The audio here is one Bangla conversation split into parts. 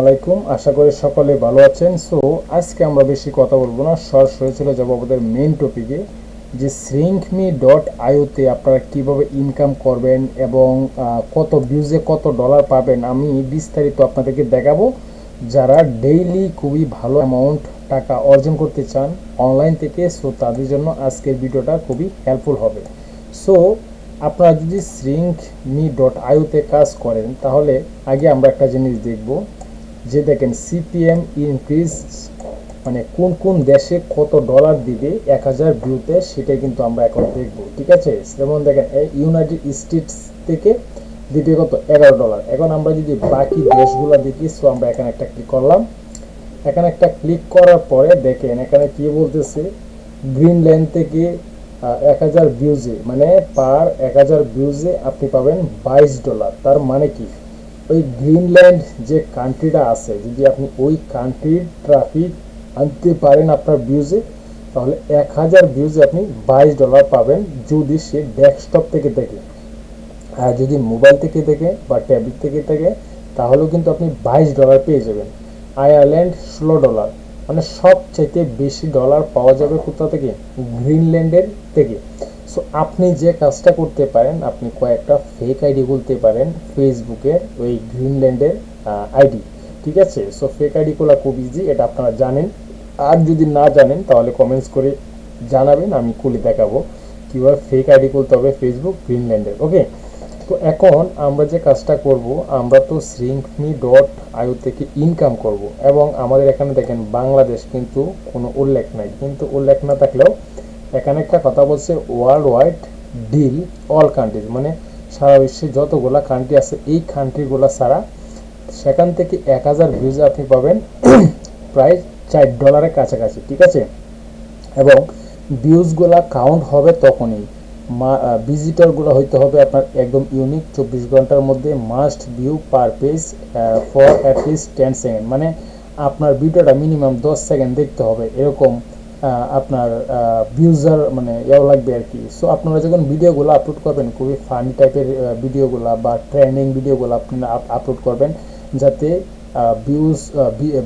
আলাইকুম। আশা করি সকলে ভালো আছেন। সো আজকে আমরা বেশি কথা বলব না। সরাসরি চলে যাব আমাদের মেন টপিকে যে শ্রিঙ্কমি ডট আইওতে আপনারা কীভাবে ইনকাম করবেন এবং কত ভিউজে কত ডলার পাবেন আমি বিস্তারিত আপনাদেরকে দেখাবো। যারা ডেইলি খুবই ভালো অ্যামাউন্ট টাকা অর্জন করতে চান অনলাইন থেকে সো তাদের জন্য আজকের ভিডিওটা খুবই হেল্পফুল হবে। সো আপনারা যদি শ্রিঙ্ক মি ডট আইওতে কাজ করেন, তাহলে আগে আমরা একটা জিনিস দেখব। যে দেখেন সিপিএম ইনক্রিজ মানে কোন কোন দেশে কত ডলার দিবে এক হাজার ভিউতে সেটাই কিন্তু আমরা এখন দেখব, ঠিক আছে? যেমন দেখেন ইউনাইটেড স্টেটস থেকে দিবে কত? এগারো ডলার এখন আমরা যদি বাকি দেশগুলো দেখি সো আমরা এখানে একটা ক্লিক করলাম। এখানে একটা ক্লিক করার পরে দেখেন, এখানে কি বলতেছে? গ্রিনল্যান্ড থেকে এক হাজার ভিউজে মানে পার এক হাজার ভিউজে আপনি পাবেন বাইশ ডলার তার মানে কি? ওই গ্রিনল্যান্ড যে কান্ট্রিটা আছে, যদি আপনি ওই কান্ট্রির ট্রাফিক আনতে পারেন আপনার ভিউজে তাহলে এক হাজার ভিউজে আপনি বাইশ ডলার পাবেন যদি সে ডেস্কটপ থেকে দেখে। আর যদি মোবাইল থেকে দেখে বা ট্যাবলেট থেকে থাকে তাহলেও কিন্তু আপনি বাইশ ডলার পেয়ে যাবেন। আয়ারল্যান্ড ষোলো ডলার মানে সবচাইতে বেশি ডলার পাওয়া যাবে কোথা থেকে? গ্রিনল্যান্ডের থেকে। সো আপনি যে কাজটা করতে পারেন, আপনি কয়েকটা ফেক আইডি খুলতে পারেন ফেসবুকের ওই গ্রিনল্যান্ডের আইডি ঠিক আছে? সো ফেক আইডি খোলা খুব ইজি এটা আপনারা জানেন। আর যদি না জানেন, তাহলে কমেন্টস করে জানাবেন, আমি খুলে দেখাবো। কীভাবে ফেক আইডি খুলতে হবে ফেসবুক গ্রিনল্যান্ডের ওকে তো এখন আমরা যে কাজটা করব, আমরা তো শ্রিঙ্কমি ডট আয়ু থেকে ইনকাম করব এবং আমাদের এখানে দেখেন বাংলাদেশ কিন্তু কোনো উল্লেখ নাই। কিন্তু উল্লেখ না থাকলেও এখানে একটা কথা বলছে world wide deal all countries মানে সারা বিশ্বে যতগুলা কান্ট্রি আছে, এই কান্ট্রিগুলো ছাড়া সেখান থেকে এক হাজার ভিউজ আপনি পাবেন প্রায় চার ডলারের কাছাকাছি, ঠিক আছে? এবং ভিউজগুলা কাউন্ট হবে তখনই। ভিজিটরগুলো হইতে হবে আপনার একদম ইউনিক চব্বিশ ঘণ্টার মধ্যে must view per page for at least ten second মানে আপনার ভিডিওটা মিনিমাম দশ সেকেন্ড দেখতে হবে, এরকম আপনার ভিউজার মানে এও লাগবে আর কি। সো আপনারা যখন ভিডিওগুলো আপলোড করবেন, খুবই ফানি টাইপের ভিডিওগুলো বা ট্রেন্ডিং ভিডিওগুলো আপনারা আপলোড করবেন, যাতে ভিউজ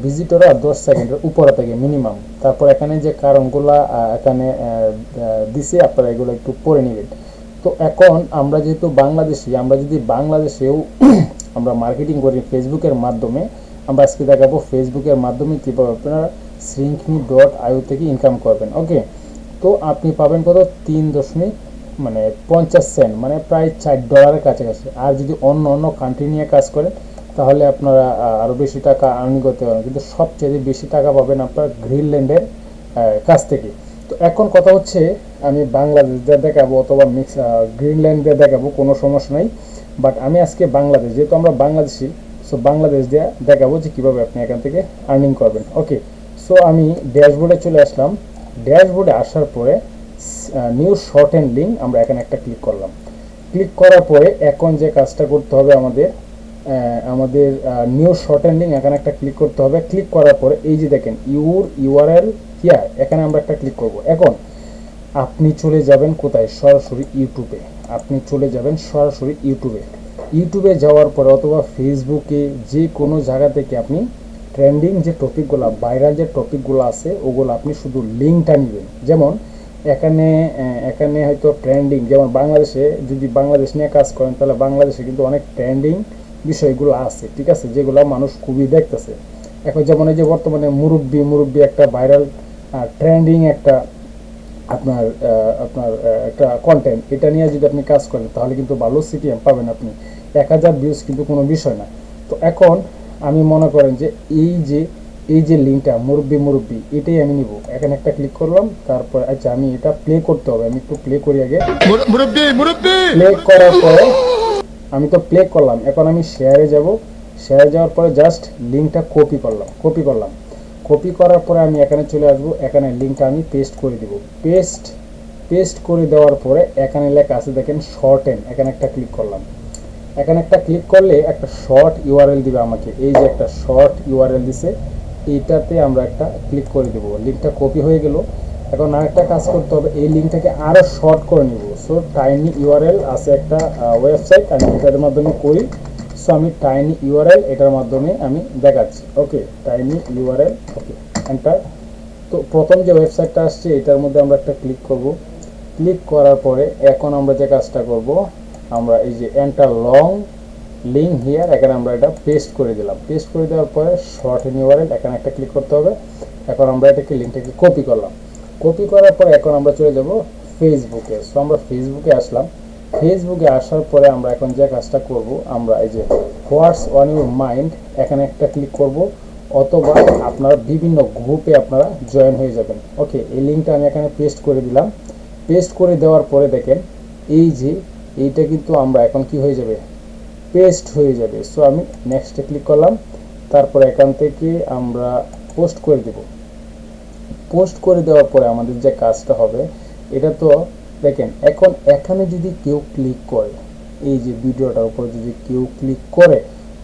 ভিজিটররা দশ সেকেন্ডের উপরে থাকে মিনিমাম তারপর এখানে যে কারণগুলো এখানে দিছে, আপনারা এগুলো একটু পড়ে নেবেন। তো এখন আমরা যেহেতু বাংলাদেশি, আমরা যদি বাংলাদেশেও আমরা মার্কেটিং করি ফেসবুকের মাধ্যমে, আমরা আজকে দেখাবো ফেসবুকের মাধ্যমে কীভাবে আপনারা শ্রিঙ্কমি ডট আয়ু থেকে ইনকাম করবেন ওকে তো আপনি পাবেন কত? তিন দশমিক মানে পঞ্চাশ সেন্ট মানে প্রায় চার ডলারের কাছাকাছি। আর যদি অন্য অন্য কান্ট্রি নিয়ে কাজ করেন তাহলে আপনারা আরও বেশি টাকা আর্নিং করতে পারেন কিন্তু সবচেয়ে বেশি টাকা পাবেন আপনার গ্রিনল্যান্ডের কাছ থেকে। তো এখন কথা হচ্ছে, আমি বাংলাদেশ দিয়ে দেখাবো অথবা মিক্স গ্রিনল্যান্ড দেখাবো, কোনো সমস্যা নাই। বাট আমি আজকে বাংলাদেশ, যেহেতু আমরা বাংলাদেশি সো বাংলাদেশ দিয়ে দেখাবো যে কীভাবে আপনি এখান থেকে আর্নিং করবেন। ওকে সো আমি ড্যাশবোর্ডে চলে আসলাম। ড্যাশবোর্ডে আসার পরে নিউ শর্ট অ্যান্ড লিঙ্ক আমরা এখানে একটা ক্লিক করলাম। ক্লিক করার পরে এখন যে কাজটা করতে হবে আমাদের আমাদের নিউ শর্ট অ্যান্ড এখানে একটা ক্লিক করতে হবে। ক্লিক করার পরে এই যে দেখেন ইউর ইউআরএল হিয়ার এখানে আমরা একটা ক্লিক করব। এখন, আপনি চলে যাবেন কোথায়? সরাসরি ইউটিউবে আপনি চলে যাবেন সরাসরি ইউটিউবে ইউটিউবে যাওয়ার পরে অথবা ফেসবুকে যে কোনো জায়গা থেকে আপনি ট্রেন্ডিং যে টপিকগুলো ভাইরাল যে টপিকগুলো আছে, ওগুলো আপনি শুধু লিঙ্কটা নেবেন। যেমন, এখানে এখানে হয়তো ট্রেন্ডিং যেমন বাংলাদেশে যদি বাংলাদেশ নিয়ে কাজ করেন, তাহলে বাংলাদেশে কিন্তু অনেক ট্রেন্ডিং বিষয়গুলো আছে ঠিক আছে যেগুলো মানুষ খুবই দেখতেছে। এখন যেমন এই যে বর্তমানে মুরব্বি মুরব্বি একটা ভাইরাল ট্রেন্ডিং একটা আপনার আপনার একটা কন্টেন্ট এটা নিয়ে যদি আপনি কাজ করেন তাহলে কিন্তু ভালো সিটিএম পাবেন আপনি। এক হাজার ভিউজ কিন্তু কোনো বিষয় না। তো এখন আমি মনে করেন যে এই যে এই যে লিঙ্কটা মুরব্বি মুরব্বি এটাই আমি নিব। এখানে একটা ক্লিক করলাম তারপর আচ্ছা আমি এটা প্লে করতে হবে। আমি একটু প্লে করি আগে। মুরব্বী মুরব্বী! প্লে করার পরে আমি তো প্লে করলাম। এখন আমি শেয়ারে যাব। শেয়ারে যাওয়ার পরে জাস্ট লিঙ্কটা কপি করলাম। কপি করলাম। কপি করার পরে আমি এখানে চলে আসব। এখানে লিঙ্কটা আমি পেস্ট করে দিব। পেস্ট পেস্ট করে দেওয়ার পরে এখানে লেখা আছে, দেখেন শর্ট এন এখানে একটা ক্লিক করলাম। এখানে একটা ক্লিক করলে একটা শর্ট ইউআরএল দিবে আমাকে। এই যে একটা শর্ট ইউআরএল দিছে, এইটাতে আমরা একটা ক্লিক করে দেবো। লিঙ্কটা কপি হয়ে গেল। এখন আরেকটা কাজ করতে হবে, এই লিঙ্কটাকে আরও শর্ট করে নিব। সো টাইনি ইউআরএল আছে একটা ওয়েবসাইট আমি এটার মাধ্যমে করি। সো আমি টাইনি ইউআরএল এটার মাধ্যমে আমি দেখাচ্ছি। Okay tiny URL okay enter তো প্রথম যে ওয়েবসাইটটা আসছে, এটার মধ্যে আমরা একটা ক্লিক করব। ক্লিক করার পরে এখন আমরা যে কাজটা করব, আমরা এই যে এন্টার লং লিঙ্ক হিয়ার এখানে আমরা এটা পেস্ট করে দিলাম। পেস্ট করে দেওয়ার পরে শর্ট ইউআরএল এখানে একটা ক্লিক করতে হবে। এখন আমরা এটাকে লিঙ্কটাকে কপি করলাম। কপি করার পর এখন আমরা চলে যাব ফেসবুকে সো আমরা ফেসবুকে আসলাম। ফেসবুকে আসার পরে আমরা এখন যে কাজটা করব, আমরা এই যে হোয়াটস অন ইউর মাইন্ড এখানে একটা ক্লিক করব, অথবা আপনারা বিভিন্ন গ্রুপে আপনারা জয়েন হয়ে যাবেন। ওকে এই লিঙ্কটা আমি এখানে পেস্ট করে দিলাম। পেস্ট করে দেওয়ার পরে দেখেন, এই যে এইটা কিন্তু আমরা এখন কি হয়ে যাবে? পেস্ট হয়ে যাবে। সো আমি নেক্সটে ক্লিক করলাম। তারপর এখান থেকে আমরা পোস্ট করে দেব। পোস্ট করে দেওয়ার পরে আমাদের যে কাজটা হবে, এটা তো দেখেন, এখন এখানে যদি কেউ ক্লিক করে, এই যে ভিডিওটার উপরে যদি কেউ ক্লিক করে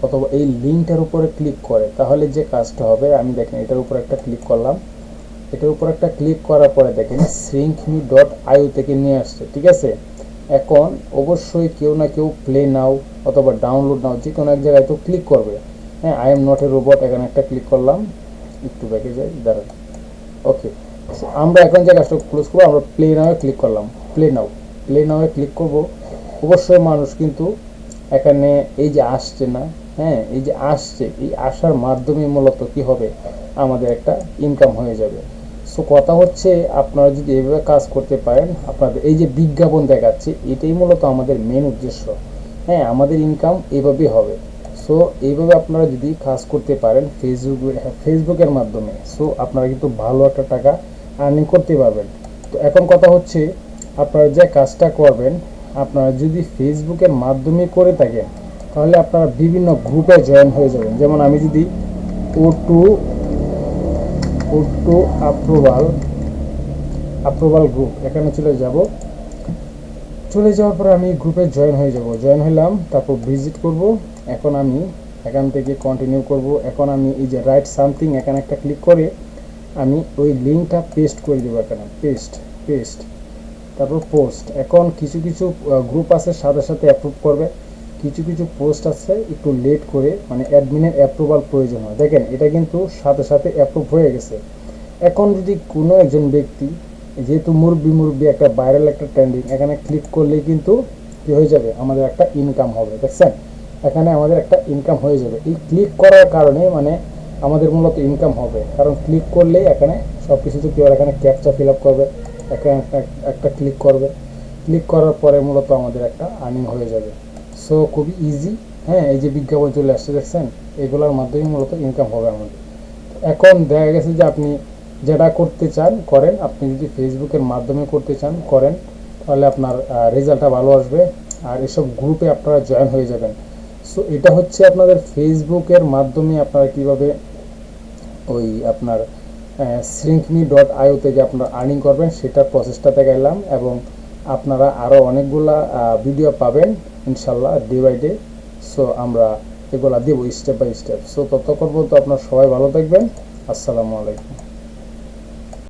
অথবা এই লিঙ্কটার উপরে ক্লিক করে, তাহলে যে কাজটা হবে, আমি দেখেন এটার উপর একটা ক্লিক করলাম। এটার উপর একটা ক্লিক করার পরে দেখেন শ্রিঙ্কমি ডট আইও থেকে নিয়ে আসছে, ঠিক আছে? এখন অবশ্যই কেউ না কেউ প্লে নাও অথবা ডাউনলোড নাও যে কোনো এক জায়গায় তো ক্লিক করবে। হ্যাঁ I am not a robot এখানে একটা ক্লিক করলাম। একটু ব্যাকে যাই, দাঁড়ান। ওকে আমরা এখন যে কাজটা ক্লোজ করব, আমরা প্লে নাও ক্লিক করলাম। Play now play now click করব। অবশ্যই মানুষ কিন্তু এখানে এই যে আসছে না হ্যাঁ এই যে আসছে, এই আসার মাধ্যমে মূলত কি হবে? আমাদের একটা ইনকাম হয়ে যাবে। সো কথা হচ্ছে আপনারা যদি এইভাবে কাজ করতে পারেন, আপনাদের এই যে বিজ্ঞাপন দেখাচ্ছে, এটাই মূলত আমাদের মেন উদ্দেশ্য। হ্যাঁ আমাদের ইনকাম এইভাবেই হবে। সো এইভাবে আপনারা যদি কাজ করতে পারেন ফেসবুক ফেসবুকের মাধ্যমে সো আপনারা কিন্তু ভালো একটা টাকা আর্নিং করতে পারবেন। তো এখন কথা হচ্ছে, আপনারা যে কাজটা করবেন, আপনারা যদি ফেসবুকের মাধ্যমে করে থাকেন, তাহলে আপনারা বিভিন্ন গ্রুপে জয়েন হয়ে যাবেন। যেমন আমি যদি O two O two approval approval group এখানে চলে যাব। চলে যাওয়ার পরে আমি গ্রুপে জয়েন হয়ে যাব। জয়েন হলাম, তারপর ভিজিট করব। এখন আমি এখান থেকে কন্টিনিউ করব। এখন আমি এই যে রাইট সামথিং এখানে একটা ক্লিক করে, আমি ওই লিঙ্কটা পেস্ট করে দেবো এখানে। পেস্ট পেস্ট তারপর পোস্ট এখন কিছু কিছু গ্রুপ আছে সাথে সাথে অ্যাপ্রুভ করবে। কিছু কিছু পোস্ট আছে একটু লেট করে মানে অ্যাডমিনের অ্যাপ্রুভাল প্রয়োজন হয়। দেখেন, এটা কিন্তু সাথে সাথে অ্যাপ্রুভ হয়ে গেছে। এখন যদি কোনো একজন ব্যক্তি, যেহেতু মুরব্বি মুরব্বি, একটা ভাইরাল একটা ট্রেন্ডিং এখানে ক্লিক করলেই কিন্তু কি হয়ে যাবে? আমাদের একটা ইনকাম হবে, দেখছেন? এখানে আমাদের একটা ইনকাম হয়ে যাবে। এই ক্লিক করার কারণে মানে আমাদের মূলত ইনকাম হবে। কারণ ক্লিক করলেই এখানে সব কিছুতে কেউ এখানে ক্যাপচা ফিল আপ করবে, এখানে একটা ক্লিক করবে। ক্লিক করার পরে মূলত আমাদের একটা আর্নিং হয়ে যাবে। সো খুবই ইজি হ্যাঁ এই যে বিজ্ঞাপন চলে আসছে, দেখছেন? এগুলোর মাধ্যমে মূলত ইনকাম হবে আমাদের। এখন দেখা গেছে যে আপনি যেটা করতে চান, করেন। আপনি যদি ফেসবুকের মাধ্যমে করতে চান, করেন। তাহলে আপনার রেজাল্টটা ভালো আসবে। আর এসব গ্রুপে আপনারা জয়েন হয়ে যাবেন। সো এটা হচ্ছে আপনাদের ফেসবুকের মাধ্যমে আপনারা কীভাবে ওই আপনার শ্রিঙ্কমি ডট আইও থেকে আপনারা আর্নিং করবেন, সেটার প্রসেসটা দেখাইলাম এবং আপনারা আরও অনেকগুলা ভিডিও পাবেন ইনশাল্লাহ ডে বাই ডে সো আমরা এগুলা দেবো স্টেপ বাই স্টেপ সো ততক্ষণ পর্যন্ত আপনার সবাই ভালো থাকবেন। আসসালামু আলাইকুম।